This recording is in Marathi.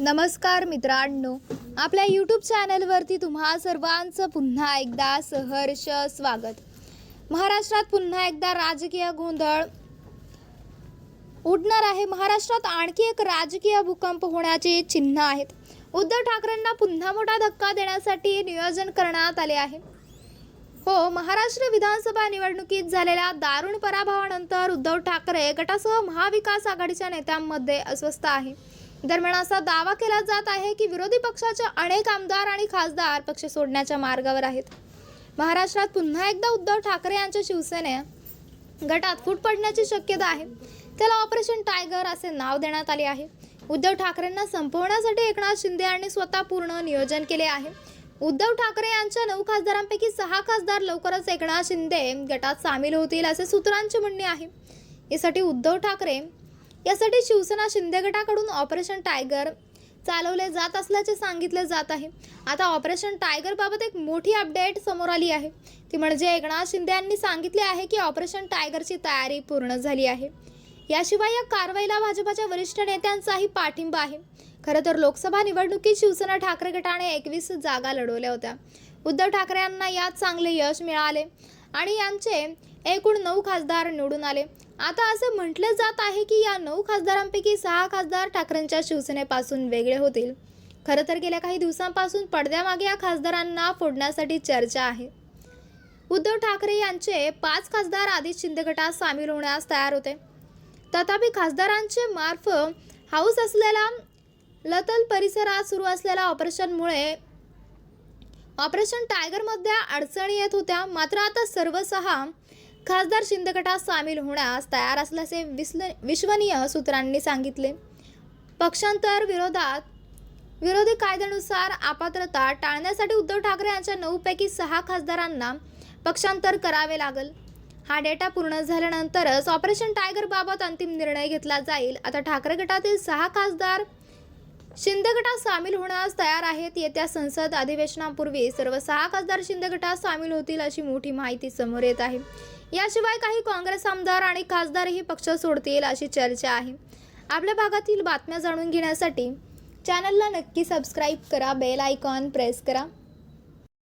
नमस्कार मित्रांनो आपल्या यूट्यूब चॅनलवरती तुम्हा सर्वांचं पुन्हा एकदा सहर्ष स्वागत. महाराष्ट्रात पुन्हा एकदा राजकीय गोंधळ उडणार आहे. महाराष्ट्रात आणखी एक राजकीय भूकंप होण्याची चिन्ह आहेत. उद्धव ठाकरेंना पुन्हा मोठा धक्का देण्यासाठी नियोजन करण्यात आले आहे. हो महाराष्ट्र विधानसभा निवडणुकीत झालेल्या दारुण पराभवानंतर उद्धव ठाकरे गटासह महाविकास आघाडीच्या नेत्यांमध्ये अस्वस्थ आहे. दरम्यान असा दावा केला जात आहे की विरोधी पक्षाचे अनेक आमदार आणि खासदार पक्ष सोडण्याच्या मार्गावर आहेत. महाराष्ट्रात पुन्हा एकदा उद्धव ठाकरे यांच्या शिवसेने गटात फूट पडण्याची शक्यता आहे. त्याला ऑपरेशन टायगर असे नाव देण्यात आले आहे. उद्धव ठाकरेंना संपवण्यासाठी एकनाथ शिंदे यांनी स्वतः पूर्ण नियोजन केले आहे. उद्धव ठाकरे यांच्या नऊ खासदारांपैकी सहा खासदार लवकरच एकनाथ शिंदे गटात सामील होतील असे सूत्रांचे म्हणणे आहे. यासाठी उद्धव ठाकरे यासाठी शिवसेना शिंदे गटाकडून ऑपरेशन टायगर चालवले जात असल्याचे सांगितले जात आहे. आता ऑपरेशन टायगरबाबत एक मोठी अपडेट समोर आली आहे. ती म्हणजे एकनाथ शिंदे यांनी सांगितले आहे की ऑपरेशन टायगरची तयारी पूर्ण झाली आहे. याशिवाय या कारवाईला भाजपाच्या वरिष्ठ नेत्यांचाही पाठिंबा आहे. खरं तर लोकसभा निवडणुकीत शिवसेना ठाकरे गटाने एकवीस जागा लढवल्या होत्या. उद्धव ठाकरे यांना यात चांगले यश मिळाले आणि यांचे एकूण नऊ खासदार निवडून आले. आता असं म्हटलं जात आहे की या नऊ खासदारांपैकी सहा खासदार ठाकरेंच्या शिवसेनेपासून वेगळे होतील. खरं तर गेल्या काही दिवसांपासून पडद्यामागे या खासदारांना फोडण्यासाठी चर्चा आहे. उद्धव ठाकरे यांचे पाच खासदार आधीच शिंदे गटात सामील होण्यास तयार होते. तथापि खासदारांचे मार्फ हाऊस असलेला लतल परिसरात सुरू असलेल्या ऑपरेशनमुळे ऑपरेशन टायगरमध्ये अडचणी येत होत्या. मात्र आता सर्व सहा खासदार शिंदे गटात सामील होण्यास तयार असल्याचे विस्ल विश्वनीय सूत्रांनी सांगितले. पक्षांतर विरोधात विरोधी कायद्यानुसार अपात्रता टाळण्यासाठी उद्धव ठाकरे यांच्या नऊपैकी सहा खासदारांना पक्षांतर करावे लागेल. हा डेटा पूर्ण झाल्यानंतरच ऑपरेशन टायगरबाबत अंतिम निर्णय घेतला जाईल. आता ठाकरे गटातील सहा खासदार शिंदे गटात सामील होण्यास तयार आहेत येत्या संसद अधिवेशनापूर्वी सर्व सहा खासदार शिंदे गटात सामील होतील अशी मोठी माहिती समोर येत आहे. याशिवाय काही काँग्रेस आमदार आणि खासदारही पक्ष सोडतील अशी चर्चा आहे. आपल्या भागातील बातम्या जाणून घेण्यासाठी चॅनलला नक्की सबस्क्राईब करा बेल आयकॉन प्रेस करा.